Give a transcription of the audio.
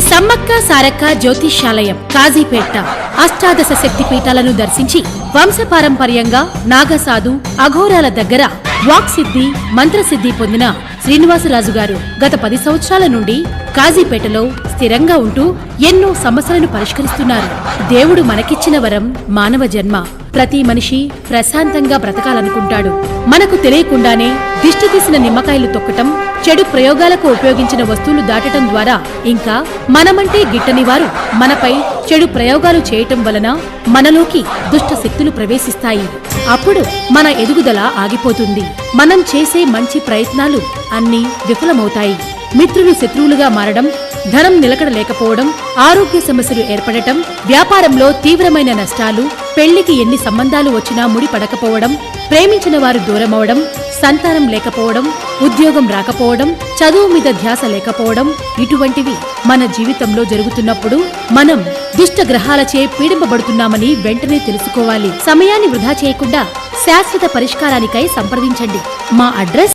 సమ్మక్క సారక్క జ్యోతిష్యాలయం కాజీపేట. అష్టాదశ శక్తి పీఠాలను దర్శించి వంశపారంపర్యంగా నాగసాధు అఘోరాల దగ్గర వాక్సిద్ధి మంత్రసిద్ధి పొందిన శ్రీనివాసరాజు గారు గత పది సంవత్సరాల నుండి కాజీపేటలో స్థిరంగా ఉంటూ ఎన్నో సమస్యలను పరిష్కరిస్తున్నారు. దేవుడు మనకిచ్చిన వరం మానవ జన్మ. ప్రతి మనిషి ప్రశాంతంగా బ్రతకాలనుకుంటాడు. మనకు తెలియకుండానే దిష్టి తీసిన నిమ్మకాయలు తొక్కటం చెడు ప్రయోగాలకు ఉపయోగించిన వస్తువులు దాటటం ద్వారా ఇంకా మనమంటే గిట్టని వారు. మనపై చెడు ప్రయోగాలు చేయటం వలన మనలోకి దుష్ట శక్తులు ప్రవేశిస్తాయి. అప్పుడు మన ఎదుగుదల ఆగిపోతుంది. మనం చేసే మంచి ప్రయత్నాలు అన్నీ విఫలమవుతాయి. మిత్రులు శత్రువులుగా మారడం ధనం నిలకడ లేకపోవడం ఆరోగ్య సమస్యలు ఏర్పడటం వ్యాపారంలో తీవ్రమైన నష్టాలు పెళ్ళికి ఎన్ని సంబంధాలు వచ్చినా ముడి పడకపోవడం ప్రేమించిన వారు దూరమవడం సంతానం లేకపోవడం ఉద్యోగం రాకపోవడం చదువు మీద ధ్యాస లేకపోవడం ఇటువంటివి మన జీవితంలో జరుగుతున్నప్పుడు మనం దుష్ట గ్రహాలచే పీడింపబడుతున్నామని వెంటనే తెలుసుకోవాలి. సమయాన్ని వృధా చేయకుండా శాశ్వత పరిష్కారానికై సంప్రదించండి. మా అడ్రస్